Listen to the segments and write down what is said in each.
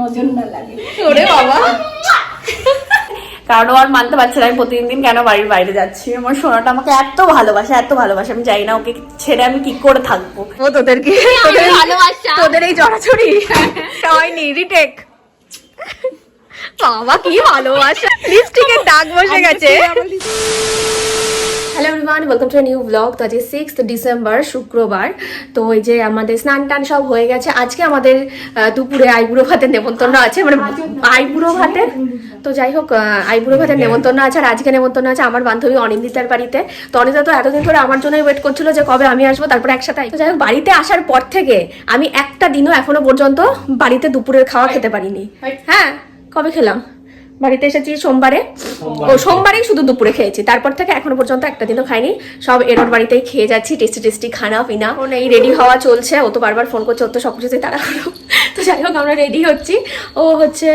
নজর না লাগে। ওরে বাবা। কারণ ও আর মানতে পারছে না আমি প্রতিদিন দিন কেন বাড়ির বাইরে যাচ্ছি? আমার সোনাটা আমাকে এত ভালোবাসে এত ভালোবাসে আমি জানি না ওকে ছেড়ে আমি কি করে থাকব। ও তোদেরকে তোদের ভালোবাসা। তোদের এই জড়াছড়ি। হয়নি রিটেক বাবা কি ভালোবাসা। লিপস্টিকের দাগ বসে গেছে। Hello everyone welcome to new vlog তো আজকে সিক্স ডিসেম্বর শুক্রবার। তো ওই যে আমাদের স্নান টান সব হয়ে গেছে। আজকে আমাদের দুপুরে আইবুড়ো ভাতের নেমন্তন্ন আছে। মানে আইবুড়ো ভাতের? তো যাই হোক আইবুড়ো ভাতের নেমন্তন্ন আছে। আর আজকে নেমন্তন্ন আছে আমার বান্ধবী অনিন্দিতার বাড়িতে। তো অনিন্দিতা তো এতদিন ধরে আমার জন্যই ওয়েট করছিল যে কবে আমি আসব তারপরে একসাথে তো যাই হোক বাড়িতে আসার পর থেকে আমি একটা দিনও এখনও পর্যন্ত বাড়িতে দুপুরের খাওয়া খেতে পারিনি। হ্যাঁ কবে খেলাম? বাড়িতে এসেছি সোমবারে। ও সোমবারেই শুধু দুপুরে খেয়েছি। তারপর থেকে এখনও পর্যন্ত একটা দিনও খাইনি। সব এরোর বাড়িতেই খেয়ে যাচ্ছি টেস্টি টেস্টি খানা পিনা। ওর এই রেডি হওয়া চলছে ও তো বারবার ফোন করছে ও তো সব কিছুতেই তাড়াহুড়ো। তো যাই হোক আমরা রেডি হচ্ছি। ও হচ্ছে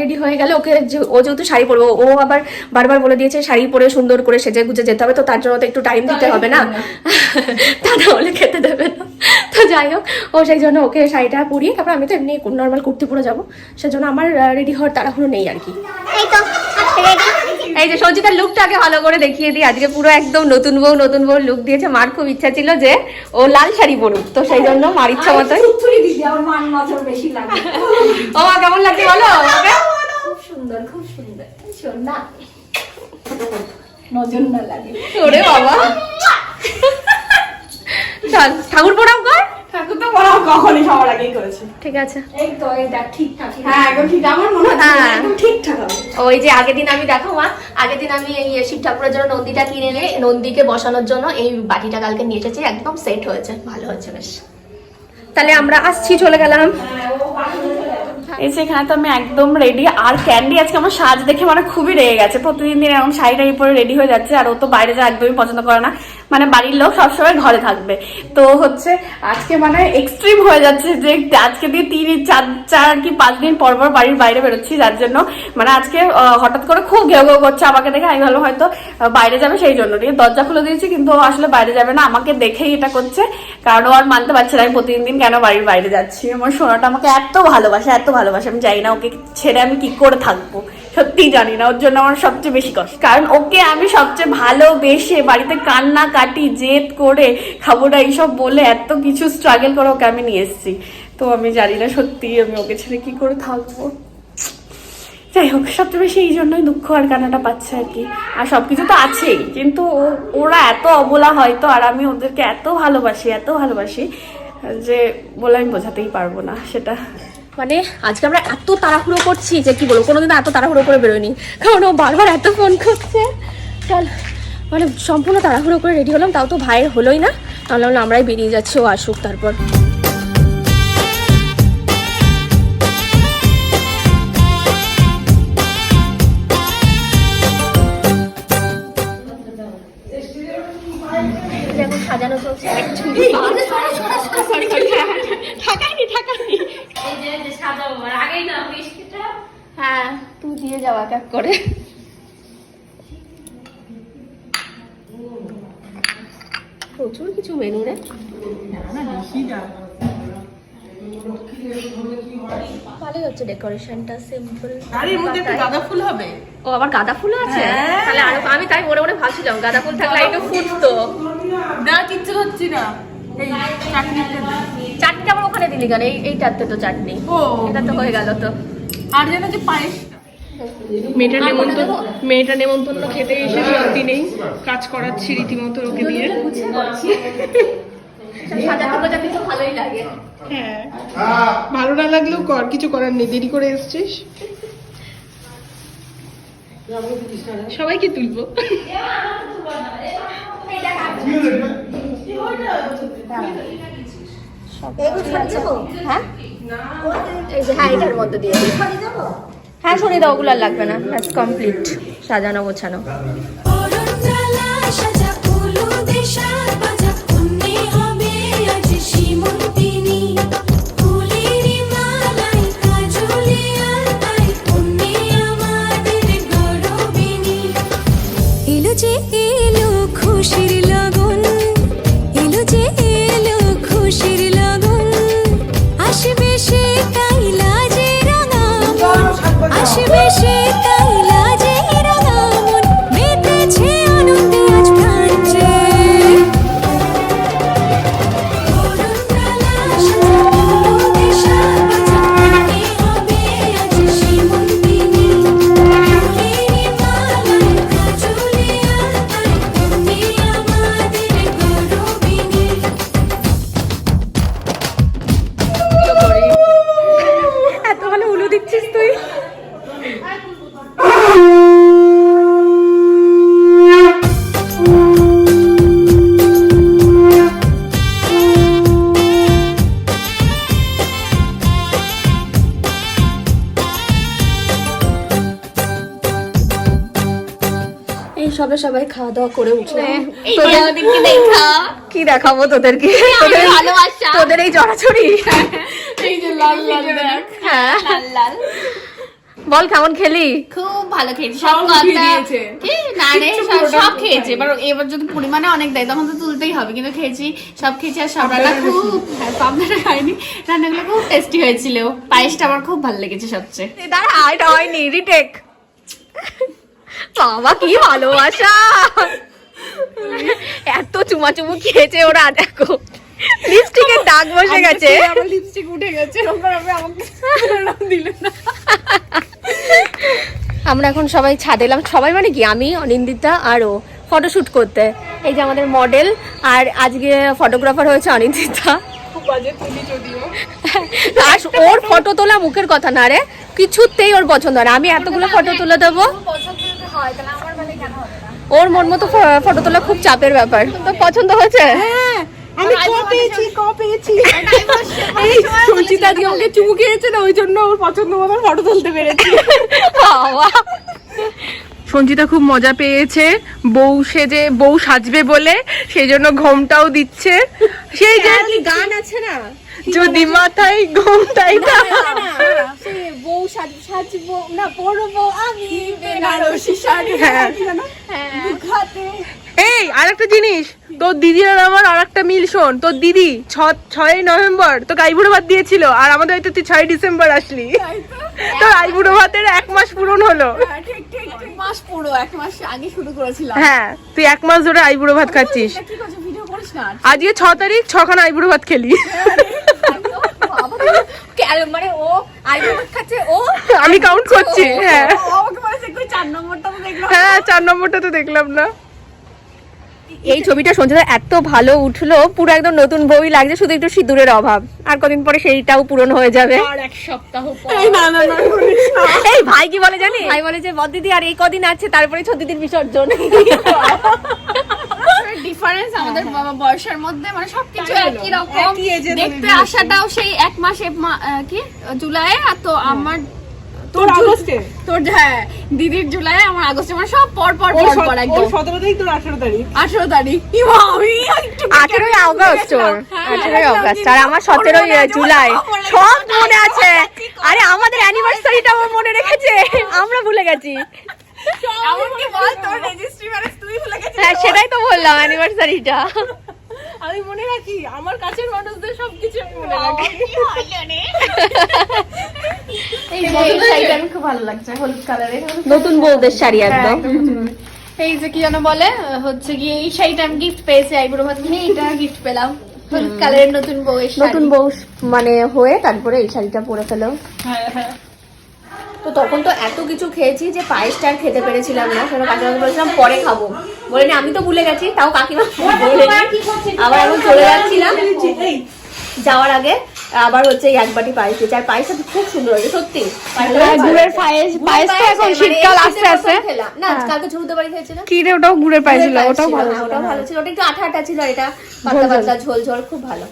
রেডি হয়ে গেলে ওকে ও যেহেতু শাড়ি পরবো ও আবার বারবার বলে দিয়েছে শাড়ি পরে সুন্দর করে সেজে গুজে যেতে হবে তো তার জন্য তো একটু টাইম দিতে হবে না। তা না হলে খেতে দেবে না। তো যাই হোক ও সেই জন্য ওকে শাড়িটা পরিয়ে তারপর আমি তো এমনি নর্মাল কুর্তি পরে যাব। সেজন্য আমার রেডি হওয়ার তাড়াহুড়ো নেই আর কি। এই তো রেডি এই যে সঞ্চিতার লুকটা আগে ভালো করে দেখিয়ে দিই। আজকে পুরো একদম নতুন বউ নতুন বউ লুক দিয়েছে। মার খুব ইচ্ছা ছিল যে ও লাল শাড়ি পরুক। তো সেই জন্য মার ইচ্ছা মান লাগে। ও মা কেমন লাগছে বলো? খুব সুন্দর খুব সুন্দর। না নজর না লাগে। ওরে বাবা। চল ঠাকুর প্রণাম কর। ঠাকুর তো পড়াও কখনই সবার আগেই করেছে। ঠিক আছে। এই তো এটা ঠিকঠাক হ্যাঁ একদম ঠিক আমার মনে হয় হ্যাঁ। একদম ঠিকঠাক ওই যে আগের দিন আমি দেখো মা আগের দিন আমি এই শিব ঠাকুরের জন্য নন্দীটা কিনে এনে নন্দীকে বসানোর জন্য এই বাটিটা কালকে নিয়ে এসেছি একদম সেট হয়েছে ভালো হয়েছে বেশ। তাহলে আমরা আসছি চলে গেলাম। এই যে এখানে তো আমি একদম রেডি আর ক্যান্ডি আজকে আমার সাজ দেখে মানে খুবই রেগে গেছে। প্রতিদিন দিন এরকম শাড়ি টাড়ি পরে রেডি হয়ে যাচ্ছে আর ও তো বাইরে যাওয়া একদমই পছন্দ করে না। মানে বাড়ির লোক সবসময় ঘরে থাকবে। তো হচ্ছে আজকে মানে এক্সট্রিম হয়ে যাচ্ছে যে আজকে দিয়ে তিন, চার চার কি পাঁচ দিন পর পর বাড়ির বাইরে বেরোচ্ছি, যার জন্য মানে আজকে হঠাৎ করে খুব ঘেউ ঘেউ করছে আমাকে দেখে। আমি ভালো হয়তো বাইরে যাবে সেই জন্য। নিয়ে দরজা খুলে দিয়েছি, কিন্তু ও আসলে বাইরে যাবে না। আমাকে দেখেই এটা করছে, কারণ ও আর মানতে পারছে না। আমি প্রতিদিন দিন কেন বাড়ির বাইরে যাচ্ছি? আমার সোনাটা আমাকে এত ভালোবাসে এত ভালোবাসে। আমি জানি না ওকে ছেড়ে আমি কি করে থাকব। সত্যিই জানি না, ওর জন্য আমার সবচেয়ে বেশি কষ্ট। কারণ ওকে আমি সবচেয়ে ভালোবেসে বাড়িতে কান্না কাটি, জেদ করে খাব না এইসব বলে এত কিছু স্ট্রাগল করে ওকে আমি নিয়ে এসেছি। তো আমি জানি না সত্যি আমি ওকে ছেড়ে কি করে থাকব। যাই হোক, সবচেয়ে বেশি এই জন্যই দুঃখ আর কান্নাটা পাচ্ছে আর কি। আর সব কিছু তো আছেই, কিন্তু ওরা এত অবলা হয়তো আর আমি ওদেরকে এত ভালোবাসি এত ভালোবাসি যে বলে আমি বোঝাতেই পারব না সেটা। মানে আজকে আমরা এত তাড়াহুড়ো করছি যে কি বলব কোনোদিন এত তাড়াহুড়ো করে বেরোয়নি। কারণ ও বারবার এত ফোন করছে। চল মানে সম্পূর্ণ তাড়াহুড়ো করে রেডি হলাম, তাও তো ভাইয়ের হলোই না। তাহলে আমরা আমরাই বেরিয়ে যাচ্ছি, ও আসুক তারপর। দিয়ে যাও এক এক করে। প্রচুর কিছু মেনু রে। ভালোই হচ্ছে ডেকোরেশনটা সিম্পল গাড়ির মধ্যে একটা গাঁদা ফুল হবে? ও আবার গাঁদা ফুল আছে? হ্যাঁ। তাহলে আরও আমি তাই মনে মনে ভাবছিলাম গাঁদা ফুল থাকলে একটু ফুটতো। না কিচ্ছু হচ্ছে আবার ওখানে দিলি কেন? এই এইটাতে তো চাটনি। ও। এটা তো হয়ে গেল তো। আর যেন যে পায়েস মেয়েটার আর নেমন্তন্ন মেয়েটার নেমন্তন্ন খেতে এসে শান্তি নেই। কাজ করাচ্ছি রীতিমতো ওকে দিয়ে। হ্যাঁ। ভালো না লাগলেও কর, কিছু করার নেই, দেরি করে এসছিস। সবাইকে তুলবো। হ্যাঁ এই যে হ্যাঁ এটার মধ্যে দিয়ে হ্যাঁ সরিয়ে দাও ওগুলো আর লাগবে না। দ্যাটস কমপ্লিট সাজানো গোছানো। অরুণালা সাজা ফুলো সবে সবাই খাওয়া দাওয়া করে উঠলে। কি দেখাবো তোদেরকে? তোদের এই- জড়াছড়ি এই যে লাল লাল দেখ। হ্যাঁ। লাল লাল। বল কেমন খেলি? খুব ভালো খেয়েছি। সব কথা কি? না রে সব সব খেয়েছে। এবার এবার যদি পরিমাণে অনেক দেয় তখন তো তুলতেই হবে। কিন্তু খেয়েছি সব খেয়েছি আর সব রান্না খুব হ্যাঁ পাবনাটা খাইনি। রান্নাগুলো খুব টেস্টি হয়েছিল। পায়েসটা আমার খুব ভালো লেগেছে সবচেয়ে। দাঁড়া এটা হয়নি। রিটেক। বাবা কি ভালোবাসা। এত চুমা চুমু খেয়েছে ওরা দেখো। লিপস্টিকের দাগ বসে গেছে। আমার লিপস্টিক উঠে গেছে ওপর আমাকে দিলে না। আমরা এখন সবাই ছাদে এলাম। সবাই মানে কি আমি অনিন্দিতা আর ও ফটোশুট করতে। এই যে আমাদের মডেল আর আজকে ফটোগ্রাফার হয়েছে অনিন্দিতা। আর ওর ফটো তোলা মুখের কথা না রে কিছুতেই ওর পছন্দ হয় না। আমি এতগুলো ফটো তুলে দেবো। ওর মন মতো ফটো তোলা খুব চাপের ব্যাপার। তো পছন্দ হয়েছে? আমি ক পেয়েছি ক পেয়েছি। এই সঞ্চিতা দিয়ে চুমু খেয়েছে না ওই জন্য ওর পছন্দ মতো ফটো তুলতে পেরেছি। বাবা। সঞ্চিতা খুব মজা পেয়েছে বউ সেজে বউ সাজবে বলে সেই জন্য ঘোমটাও দিচ্ছে। সেই যে গান আছে না? যদি মাথায় ঘোম তাই না। সাজবো না পরবো আমি বেনারসি শাড়ি হ্যাঁ। হাতে এই আরেকটা জিনিস তোর দিদির আর আমার আরেকটা মিল শোন তোর দিদি ছ ছয়ই নভেম্বর তো আইবুড়ো ভাত দিয়েছিল আর আমাদের হয়তো তুই ছয় ডিসেম্বর আসলি। তোর আইবুড়ো ভাতের এক মাস পূরণ হলো। ঠিক ঠিক এক মাস পুরো এক মাস আগে শুরু করেছিলাম। হ্যাঁ তুই এক মাস ধরে আইবুড়ো ভাত খাচ্ছিস। কি করছিস? ভিডিও করিস না। আজকে ছ তারিখ ছখানা আইবুড়ো ভাত খেলি। মানে ও আইব্রো খাচ্ছে ও আমি কাউন্ট করছি হ্যাঁ। চার নম্বরটা তো দেখলাম। হ্যাঁ চার নম্বরটা তো দেখলাম না। এই ছবিটা সঞ্চিতা এত ভালো উঠল পুরো একদম নতুন বই লাগছে শুধু একটু সিঁদুরের অভাব। আর কদিন পরে সেইটাও পূরণ হয়ে যাবে। আর এক সপ্তাহ এই না না না এই ভাই কি বলে জানি ভাই বলে যে বদ দিদি আর এই কদিন আছে তারপরে ছ দিদির বিসর্জন। ডিফারেন্স আমাদের বয়সের মধ্যে মানে সবকিছু একই রকম। দেখতে আসাটাও সেই এক মাস কি? জুলাই আর তো আমার তোর আগস্টে? তোর হ্যাঁ দিদির জুলাই আমার আগস্টে মানে সব পর পর পর পর একদম। সতেরো তারিখ তোর আঠেরো তারিখ। আঠেরো তারিখ। কি একটু আঠেরোই আগস্ট ওর হ্যাঁ, হ্যাঁ, আগস্ট। হ্যাঁ, আর আমার ওর সতেরোই মনে আছে, জুলাই। ওর আছে। সব মনে আছে। আরে আমাদের অ্যানিভার্সারিটা আমার মনে রেখেছে। আমরা ভুলে গেছি। হ্যাঁ সেটাই তো বললাম অ্যানিভার্সারিটা আমি মনে রাখি আমার কাছের মানুষদের সবকিছু মনে রাখি। এই শাড়িটা আমি খুব ভালো লাগছে হলুদ কালারের নতুন বউদের শাড়ি একদম। এই যে কি যেন বলে হচ্ছে কি এই শাড়িটা আমি গিফট পেয়েছি আইবুড়ো ভাত নিয়ে এটা গিফট পেলাম। হলুদ কালারের নতুন বউয়ের শাড়ি। নতুন বউ মানে হয়ে তারপরে এই শাড়িটা পরে ফেলো। তো তখন তো এত কিছু খেয়েছি যে পায়েসটা আর খেতে পেরেছিলাম না। সেটা কাকিমাকে বলেছিলাম পরে খাব। বলিনি আমি তো ভুলে গেছি। তাও কাকিমা আবার এখন চলে যাচ্ছিলাম। যাওয়ার আগে আবার হচ্ছে এক বাটি পায়েস দিয়েছে। আর পায়েসটা খুব সুন্দর হয়েছে সত্যি। গুড়ের পায়েস। পায়েস তো এখন শীতকাল আস্তে আস্তে। না কালকে ঝুড়তে বাড়ি খেয়েছিলাম। কি রে ওটাও ঘুরে পাইছিল পায়েস ওটাও ভালো ওটাও ভালো ছিল। ওটা একটু আঠা আঠা ছিল আর এটা পাতলা পাতলা ঝোল। ঝোল খুব ভালো।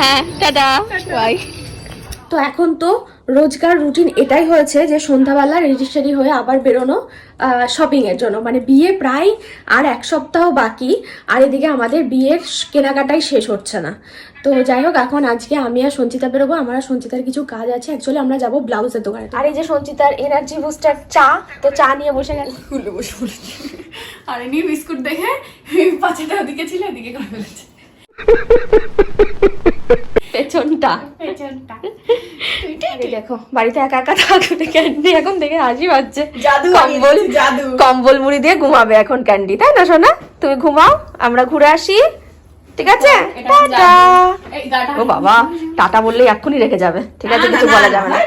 হ্যাঁ টাটা। বাই তো এখন তো রোজকার রুটিন এটাই হয়েছে যে সন্ধ্যাবেলা রেজিস্ট্রি হয়ে আবার বেরোনো শপিং এর জন্য। মানে বিয়ে প্রায় আর এক সপ্তাহ বাকি আর এদিকে আমাদের বিয়ের কেনাকাটাই শেষ হচ্ছে না। তো যাই হোক এখন আজকে আমি আর সঞ্চিতা বেরোবো আমার আর সঞ্চিতার কিছু কাজ আছে। অ্যাকচুয়ালি আমরা যাব ব্লাউজের দোকানে। আর এই যে সঞ্চিতার এনার্জি বুস্টার চা তো চা নিয়ে বসে গেল। খুলে বসে পড়েছি আর এমনি বিস্কুট দেখে পাঁচটা ওদিকে ছিল ওদিকে করে ফেলেছে। পেছনটা। পেছনটা। দেখো বাড়িতে একা একা থাকতে ক্যান্ডি এখন দেখে হাসি পাচ্ছে। জাদু কম্বল জাদু। কম্বল মুড়ি দিয়ে ঘুমাবে এখন ক্যান্ডি তাই না সোনা? তুমি ঘুমাও আমরা ঘুরে আসি ঠিক আছে? টাটা। ও বাবা টাটা বললে এক্ষুনি রেখে যাবে ঠিক আছে? কিছু বলা যাবে না।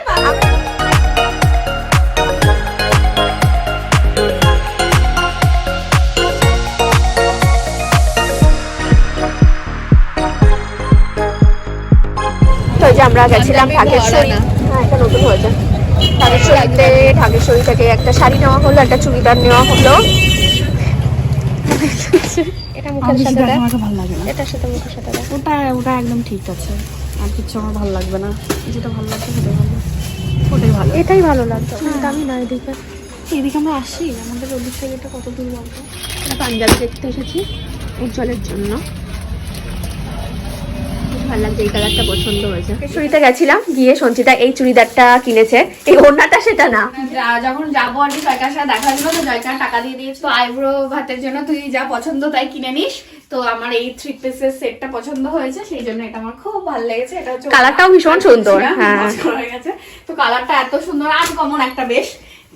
তো যে আমরা গেছিলাম ঢাকেশ্বরী হ্যাঁ এটা নতুন হয়েছে। ঢাকেশ্বরীতে ঢাকেশ্বরী থেকে একটা শাড়ি নেওয়া হলো একটা চুড়িদার নেওয়া হলো। এটা মুখের সাথে ভালো লাগে না। এটার সাথে মুখের সাথে ওটা ওটা একদম ঠিক আছে। আর কিছু আমার ভালো লাগবে না। যেটা ভালো লাগছে সেটাই ভালো। ওটাই ভালো। এটাই ভালো লাগতো দামি নয় দেখে এদিকে। আমরা আসি। আমাদের ওদিক থেকে এটা কত দূর বলতো পাঞ্জাবি দেখতে এসেছি উজ্জ্বলের জন্য। ভালো লাগছে এই কালারটা পছন্দ হয়েছে। গেছিলাম গিয়ে সঞ্চিতা এই চুড়িদারটা কিনেছে। এই ওড়নাটা সেটা না। যখন যাব আর কি জয়কার সাথে দেখা তো জয়কার টাকা দিয়ে দিয়েছে তো আইব্রো ভাতের জন্য তুই যা পছন্দ তাই কিনে নিস। তো আমার এই থ্রি পিসের সেটটা পছন্দ হয়েছে সেই জন্য এটা আমার খুব ভালো লেগেছে এটা হচ্ছে কালারটাও ভীষণ সুন্দর, হ্যাঁ। পছন্দ গেছে। তো কালারটা এত সুন্দর আনকমন একটা বেশ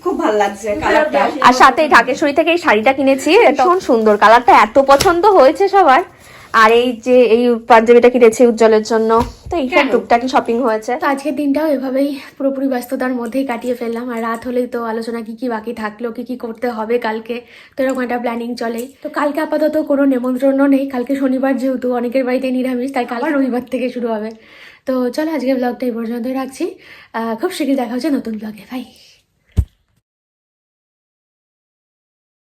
খুব ভালো লাগছে কালারটা। আর সাথে ঢাকেশ্বরী থেকে এই শাড়িটা কিনেছি ভীষণ সুন্দর। কালারটা এত পছন্দ হয়েছে সবার। আর এই যে এই পাঞ্জাবিটা কিনেছি উজ্জ্বলের জন্য তো এই টুকটাকি শপিং হয়েছে। তো আজকের দিনটাও এভাবেই পুরোপুরি ব্যস্ততার মধ্যেই কাটিয়ে ফেললাম আর রাত হলেই তো আলোচনা কি কি বাকি থাকল কি কি করতে হবে কালকে তো এরকম একটা প্ল্যানিং চলে। তো কালকে আপাতত কোনো নেমন্ত্রণও নেই কালকে শনিবার যেহেতু অনেকের বাড়িতে নিরামিষ তাই কাল রবিবার থেকে শুরু হবে। তো চলো আজকের ব্লগটা এই পর্যন্তই রাখছি খুব শীঘ্রই দেখা হচ্ছে নতুন ব্লগে বাই